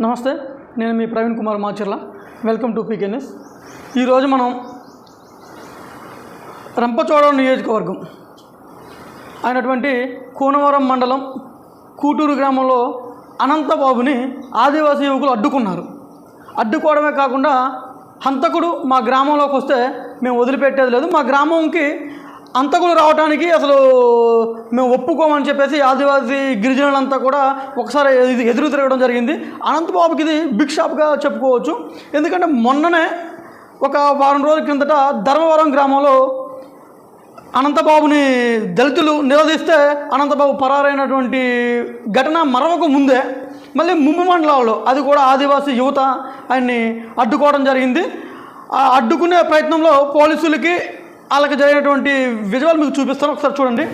నమస్తే నేను మీ Praveen Kumar Macharla. Welcome to P K N S ఈరోజు మనం రంపచోడవరం నియోజకవర్గం అయినటువంటి కూనవరం మండలం కూటూరు గ్రామంలో అనంతబాబుని ఆదివాసీ యువకులు అడ్డుకున్నారు. అడ్డుకోవడమే కాకుండా హంతకుడు మా గ్రామంలోకి వస్తే మేము వదిలిపెట్టేది లేదు. మా గ్రామంకి అంతకులు రావడానికి అసలు మేము ఒప్పుకోమని చెప్పేసి ఆదివాసీ గిరిజనులంతా కూడా ఒకసారి ఎదురు తిరగడం జరిగింది. అనంతబాబుకి ఇది బిగ్ షాప్గా చెప్పుకోవచ్చు. ఎందుకంటే మొన్ననే ఒక వారం రోజుల కిందట ధర్మవరం గ్రామంలో అనంతబాబుని దళితులు నిలదీస్తే అనంతబాబు పరారైనటువంటి ఘటన మరవకు ముందే మళ్ళీ ముంపు మండలాల్లో అది కూడా ఆదివాసీ యువత ఆయన్ని అడ్డుకోవడం జరిగింది. ఆ అడ్డుకునే ప్రయత్నంలో పోలీసులకి వాళ్ళకి జరిగినటువంటి విజువల్ మీకు చూపిస్తాను. ఒకసారి చూడండి.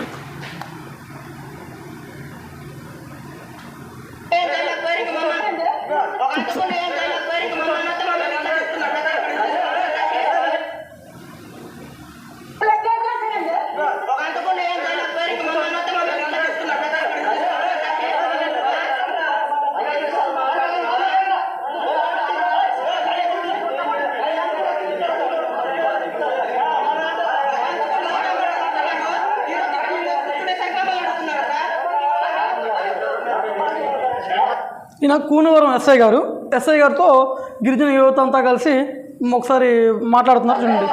ఈయన కూనవరం ఎస్ఐ గారు. ఎస్ఐ గారితో గిరిజన యువత అంతా కలిసి ఒకసారి మాట్లాడుతున్నారు చూడండి.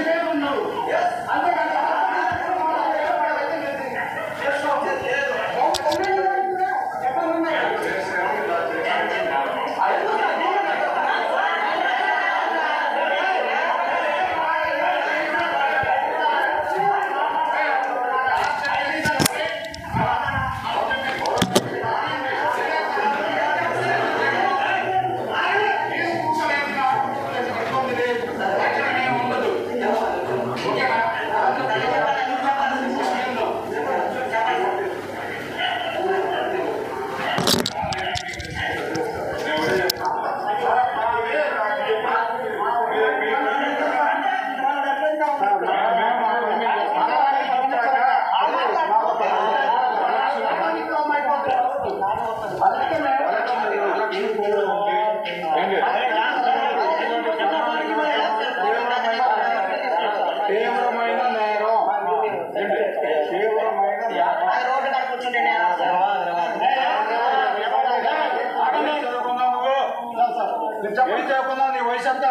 you never know. Yes. తీవ్రమైన నేరం తీవ్రమైన ఏం నీ వయసు ఎంత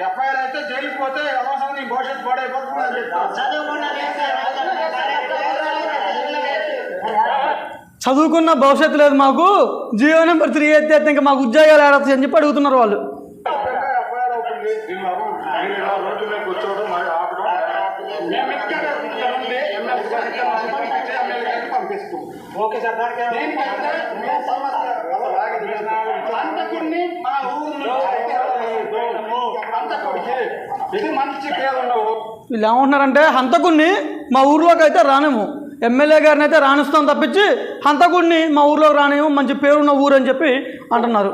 ఎఫ్ఐఆర్ అయితే జైలుకి పోతే అవసరం నీ భవిష్యత్తు పాడైపోతుంది చదువుకున్నా చదువుకున్న భవిష్యత్తు లేదు మాకు. జియో నెంబర్ త్రీ ఎత్తే ఇంకా మాకు ఉద్యోగాలు ఏడతాయి అని చెప్పి అడుగుతున్నారు వాళ్ళు. ఓకే సార్ వీళ్ళు ఏమంటున్నారంటే హంతకుడిని మా ఊర్లోకి అయితే రానేము ఎమ్మెల్యే గారిని అయితే రాణిస్తాం తప్పించి హంతకుడిని మా ఊర్లోకి రానేమో మంచి పేరున్న ఊరు అని చెప్పి అంటున్నారు.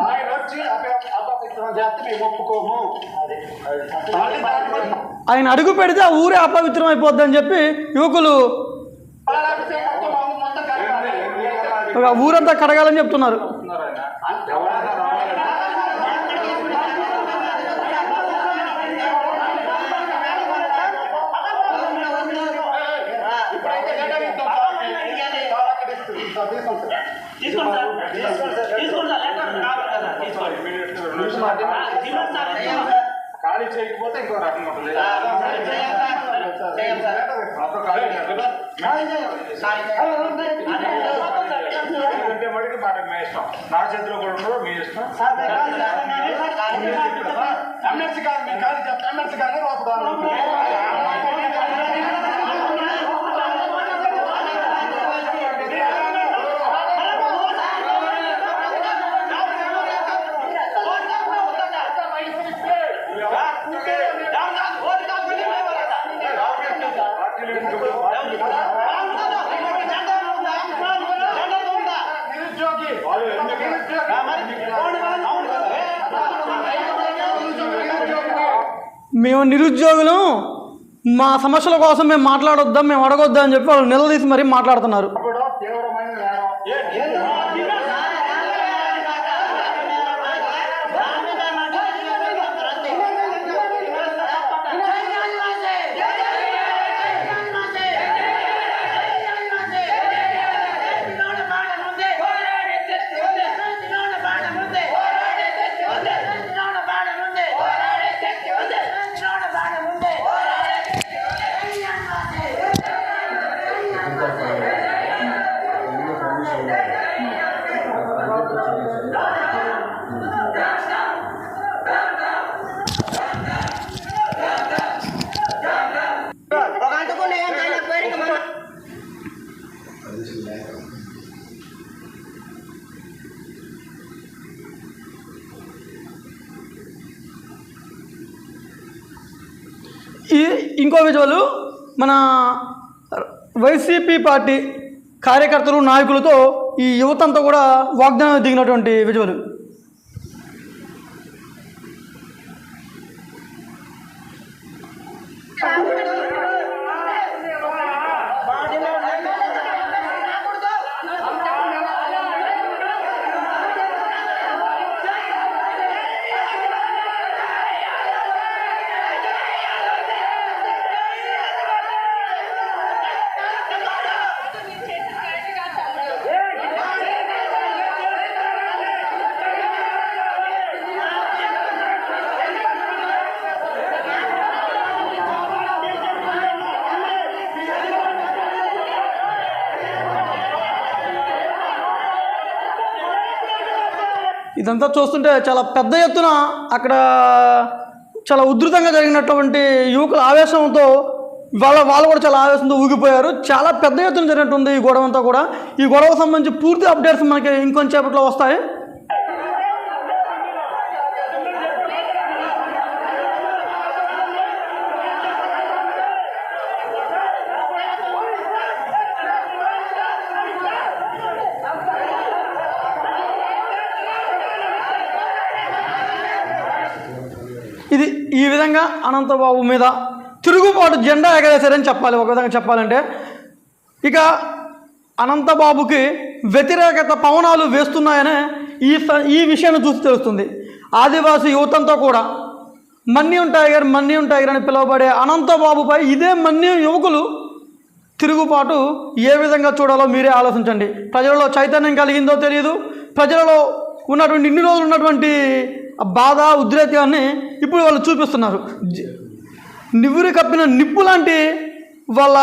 ఆయన అడుగు పెడితే ఆ ఊరే అపవిత్రం అయిపోద్దని అని చెప్పి యువకులు ఊరంతా కడగాలని చెప్తున్నారు. ఖాళీ చేయకపోతే ఇంకో రకంగా ఉంటుంది. ఖాళీ? లేదంటే మటుకు మాట మీ ఇష్టం నా చేతిలో కూడా ఉండదు మీ ఇష్టం ఎమ్మెల్సీ కాదు మీ కాదు చెప్తా ఎమ్మెల్సీ కాదు. మేము నిరుద్యోగులు. మా సమస్యల కోసం మేము మాట్లాడొద్దాం మేము అడగొద్దా అని చెప్పి వాళ్ళు నిలదీసి మరీ మాట్లాడుతున్నారు. ఈ ఇంకో విజువల్ మన వైసీపీ పార్టీ కార్యకర్తలు నాయకులతో ఈ యువతంతా కూడా వాగ్దానం దిగినటువంటి విజువల్. ఇదంతా చూస్తుంటే చాలా పెద్ద ఎత్తున అక్కడ చాలా ఉధృతంగా జరిగినటువంటి యువకుల ఆవేశంతో వాళ్ళ వాళ్ళు కూడా చాలా ఆవేశంతో ఊగిపోయారు. చాలా పెద్ద ఎత్తున జరిగినట్టుంది ఈ గొడవ అంతా కూడా. ఈ గొడవకు సంబంధించి పూర్తి అప్డేట్స్ మనకి ఇంకొంచేపట్లో వస్తాయి. ఈ విధంగా అనంతబాబు మీద తిరుగుబాటు జెండా ఎగరేశారని చెప్పాలి. ఒక విధంగా చెప్పాలంటే ఇక అనంతబాబుకి వ్యతిరేకత పవనాలు వేస్తున్నాయనే ఈ ఈ విషయాన్ని చూసి తెలుస్తుంది. ఆదివాసీ యువతంతో కూడా మన్యం టైగర్ మన్యం టైగర్ అని పిలువబడే అనంతబాబుపై ఇదే మన్యం యువకులు తిరుగుబాటు ఏ విధంగా చూడాలో మీరే ఆలోచించండి. ప్రజలలో చైతన్యం కలిగిందో తెలియదు ప్రజలలో ఉన్నటువంటి ఇన్ని రోజులు ఉన్నటువంటి బాధ ఉద్రేకాన్ని ఇప్పుడు వాళ్ళు చూపిస్తున్నారు. జ- కప్పిన నిప్పు లాంటి వాళ్ళ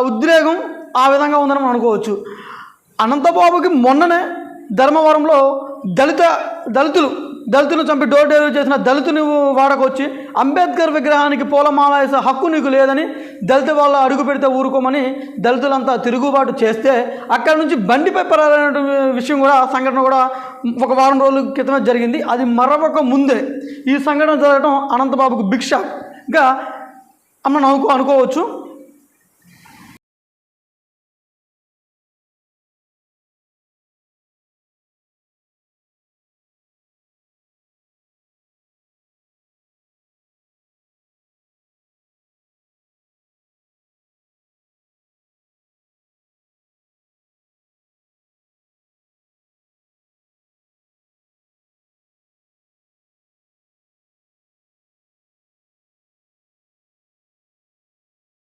ఉద్రేగం ఆ విధంగా ఉందని మనం అనుకోవచ్చు. అనంతబాబుకి మొన్ననే ధర్మవరంలో దళిత దళితులు దళితులు చంపి డోర్ డెలివరీ చేసిన దళితుని వాడకొచ్చి అంబేద్కర్ విగ్రహానికి పూలమాల వేసే హక్కు నీకు లేదని దళిత వాళ్ళు అడుగు పెడితే ఊరుకోమని దళితులంతా తిరుగుబాటు చేస్తే అక్కడ నుంచి బండిపై పరాలైన విషయం కూడా సంఘటన కూడా ఒక వారం రోజుల క్రితమే జరిగింది. అది మరొక ముందే ఈ సంఘటన జరగడం అనంతబాబుకు బిగ్ షాక్ ఇంకా మనం అనుకో అనుకోవచ్చు.